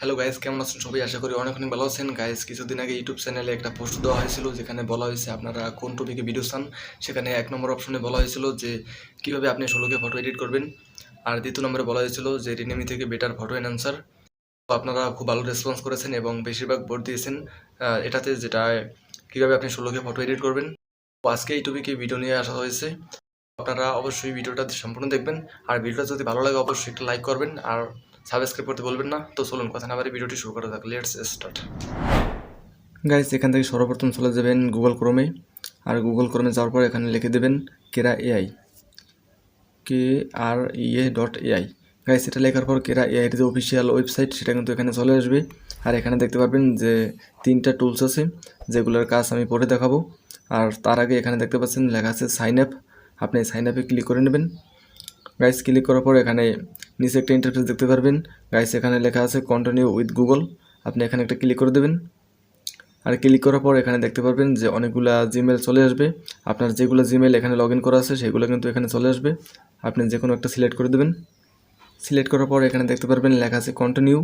Hello guys কেমন আছেন সবাই? আশা করি অনেক অনেক ভালো আছেন। গাইস কিছুদিন আগে ইউটিউব চ্যানেলে একটা পোস্ট দেওয়া হয়েছিল, যেখানে বলা হয়েছে আপনারা কোন টপিকে ভিডিও চান? সেখানে এক নম্বর অপশনে বলা হয়েছিল যে, কীভাবে আপনি ষোলোকে ফটো এডিট করবেন? আর দ্বিতীয় নম্বরে বলা হয়েছিল যে রিনেমি থেকে বেটার ফটো আনসার তো আপনারা খুব ভালো রেসপন্স করেছেন এবং বেশিরভাগ ভোট দিয়েছেন এটাতে যেটা, কীভাবে আপনি ষোলোকে ফটো এডিট করবেন? তো আজকে এই টপিকে ভিডিও নিয়ে আসা হয়েছে। আপনারা অবশ্যই ভিডিওটা সম্পূর্ণ দেখবেন। আর ভিডিওটা যদি ভালো লাগে, অবশ্যই একটা লাইক করবেন। আর সাবস্ক্রাইব করতে বলবেন না। তো চলুন, কথা না বাড়ি ভিডিওটি শুরু করা যাক। লেটস স্টার্ট গাইস এখান থেকে সর্বপ্রথম চলে যাবেন গুগল ক্রোমে আর গুগল ক্রোমে যাওয়ার পর এখানে লিখে দেবেন Krea AI K R E A dot AI guys এটা লেখার পর কেরা এআইয়ের যে অফিসিয়াল ওয়েবসাইট সেটা কিন্তু এখানে চলে আসবে। আর এখানে দেখতে পারবেন যে তিনটা টুলস আছে, যেগুলোর কাজ আমি পরে দেখাবো। আর তার আগে এখানে দেখতে পাচ্ছেন লেখা আছে সাইন আপ আপনি সাইন আপে ক্লিক করে নেবেন। গাইস ক্লিক করার পর এখানে নিচে একটা ইন্টারফেস দেখতে পারবেন। গাইস এখানে লেখা আছে কন্টিনিউ উইথ গুগল আপনি এখানে একটা ক্লিক করে দেবেন। আর ক্লিক করার পর এখানে দেখতে পারবেন যে অনেকগুলা জিমেল চলে আসবে। আপনার যেগুলো জিমেল এখানে লগ ইন করা আছে, সেগুলো কিন্তু এখানে চলে আসবে। আপনি যে কোনো একটা সিলেক্ট করে দেবেন। সিলেক্ট করার পর এখানে দেখতে পারবেন লেখা আছে কন্টিনিউ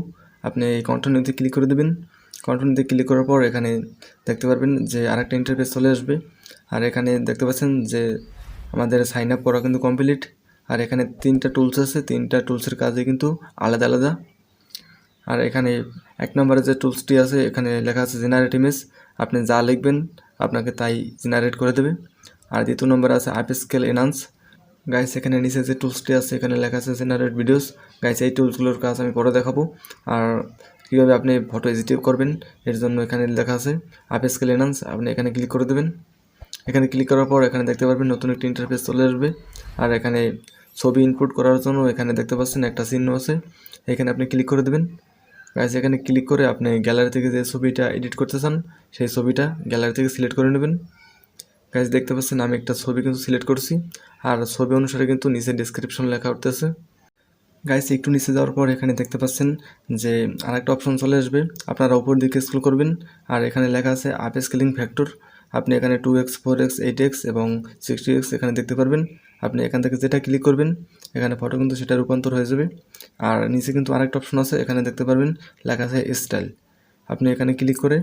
আপনি এই কন্টিনিউতে ক্লিক করে দেবেন। কন্টিনিউতে ক্লিক করার পর এখানে দেখতে পারবেন যে আরেকটা ইন্টারফেস চলে আসবে। আর এখানে দেখতে পাচ্ছেন যে আমাদের সাইন আপ করা কিন্তু কমপ্লিট আর এখানে তিনটা টুলস আছে, তিনটা টুলসের কাজে কিন্তু আলাদা আলাদা। আর এখানে এক নম্বরে যে টুলসটি আছে, এখানে লেখা আছে জেনারেট ইমেজ আপনি যা লিখবেন, আপনাকে তাই জেনারেট করে দেবে। আর দ্বিতীয় নম্বরে আছে আপ স্কেল এনান্স গাইস এখানে নিচে যে টুলসটি আছে, এখানে লেখা আছে জেনারেট ভিডিওস গাইস এই টুলসগুলোর কাজ আমি পরে দেখাবো। আর কীভাবে আপনি ফটো এডিটিভ করবেন, এর জন্য এখানে লেখা আছে আপ স্কেল এনান্স আপনি এখানে ক্লিক করে দেবেন। এখানে ক্লিক করার পর এখানে দেখতে পারবেন নতুন একটি ইন্টারফেস চলে আসবে। আর এখানে ছবি ইনপুট করার জন্য এখানে দেখতে পাচ্ছেন একটা চিহ্ন আছে। এখানে আপনি ক্লিক করে দেবেন। গাইস এখানে ক্লিক করে আপনি গ্যালারি থেকে যে ছবিটা এডিট করতে চান, সেই ছবিটা গ্যালারি থেকে সিলেক্ট করে নেবেন। গাইস দেখতে পাচ্ছেন আমি একটা ছবি কিন্তু সিলেক্ট করছি। আর ছবি অনুসারে কিন্তু নিচে ডিসক্রিপশন লেখা উঠতেছে। গাইস একটু নিচে যাওয়ার পর এখানে দেখতে পাচ্ছেন যে আর একটা অপশন চলে আসবে। আপনারা উপর দিকে স্কুল করবেন। আর এখানে লেখা আছে আপ স্কেলিং ফ্যাক্টর আপনি এখানে two X four X eight X এবং সিক্সটি এক্স এখানে দেখতে পারবেন। আপনি এখান থেকে যেটা ক্লিক করবেন, এখানে ফটো কিন্তু সেটা রূপান্তর হয়ে যাবে। আর নিচে কিন্তু আরেকটা অপশন আছে, এখানে দেখতে পারবেন, লেখা আছে স্টাইল আপনি এখানে ক্লিক করে,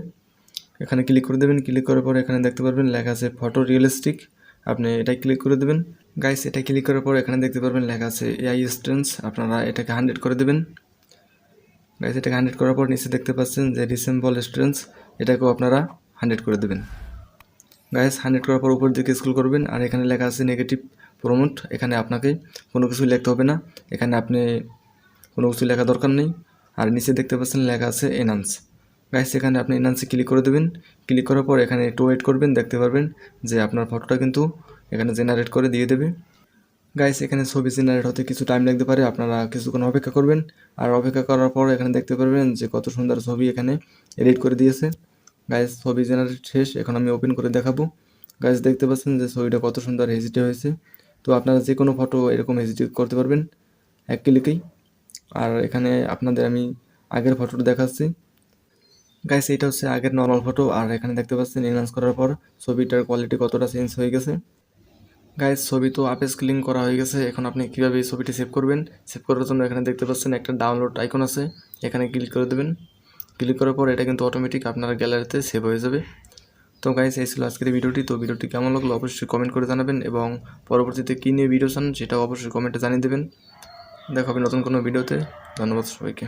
এখানে ক্লিক করে দেবেন ক্লিক করার পর এখানে দেখতে পারবেন, লেখা আছে ফটো রিয়েলিস্টিক আপনি এটাই ক্লিক করে দেবেন। গাইস এটা ক্লিক করার পর এখানে দেখতে পারবেন, লেখা আছে এআই স্ট্রেন্স আপনারা এটাকে হান্ড্রেড করে দেবেন। গাইস এটাকে হান্ড্রেড করার পর নিচে দেখতে পাচ্ছেন যে রিসেম্বল স্ট্রেন্স এটাকেও আপনারা হান্ড্রেড করে দেবেন। গাইস হান্ড্রেড করার পর উপর দিকে স্কুল করবেন, আর এখানে লেখা আছে নেগেটিভ প্রমোট, এখানে আপনাকে কোনো কিছু লিখতে হবে না। এখানে আপনি কোনো কিছু লেখা দরকার নেই। আর নিচে দেখতে পাচ্ছেন লেখা আছে এনান্স গাইস এখানে আপনি এনান্সে ক্লিক করে দেবেন। ক্লিক করার পর এখানে একটু ওয়েট করবেন, দেখতে পারবেন যে আপনার ফটোটা কিন্তু এখানে জেনারেট করে দিয়ে দেবে। গাইস এখানে ছবি জেনারেট হতে কিছু টাইম লাগতে পারে, আপনারা কিছুক্ষণ অপেক্ষা করবেন। আর অপেক্ষা করার পর এখানে দেখতে পারবেন যে কত সুন্দর ছবি এখানে এডিট করে দিয়েছে। গাইস ছবি জেনারেট শেষ, এখন আমি ওপেন করে দেখাবো। গাইস দেখতে পাচ্ছেন যে ছবিটা কত সুন্দর হেজিটে হয়েছে। তো আপনারা যে কোনো ফটো এরকম হেজিটে করতে পারবেন। এক ক্লিকেই আর এখানে আপনাদের আমি আগের ফটোটা দেখাচ্ছি। গাইস এটা হচ্ছে আগের নর্মাল ফটো আর এখানে দেখতে পাচ্ছেন এনহান্স করার পর ছবিটার কোয়ালিটি কতটা চেঞ্জ হয়ে গেছে। গাইস ছবি তো আপে স্কেলিং করা হয়ে গেছে। এখন আপনি কীভাবে এই ছবিটি সেভ করবেন? সেভ করার জন্য এখানে দেখতে পাচ্ছেন একটা ডাউনলোড আইকন আছে। এখানে ক্লিক করে দেবেন। ক্লিক করার পর এটা কিন্তু অটোমেটিক আপনার গ্যালারিতে সেভ হয়ে যাবে। তো গাইস এই ছিল আজকের ভিডিওটি। তো ভিডিওটি কেমন লাগল অবশ্যই কমেন্ট করে জানাবেন এবং পরবর্তীতে কী নিয়ে ভিডিও চান সেটাও অবশ্যই কমেন্টে জানিয়ে দেবেন। দেখা হবে নতুন কোনো ভিডিওতে ধন্যবাদ সবাইকে।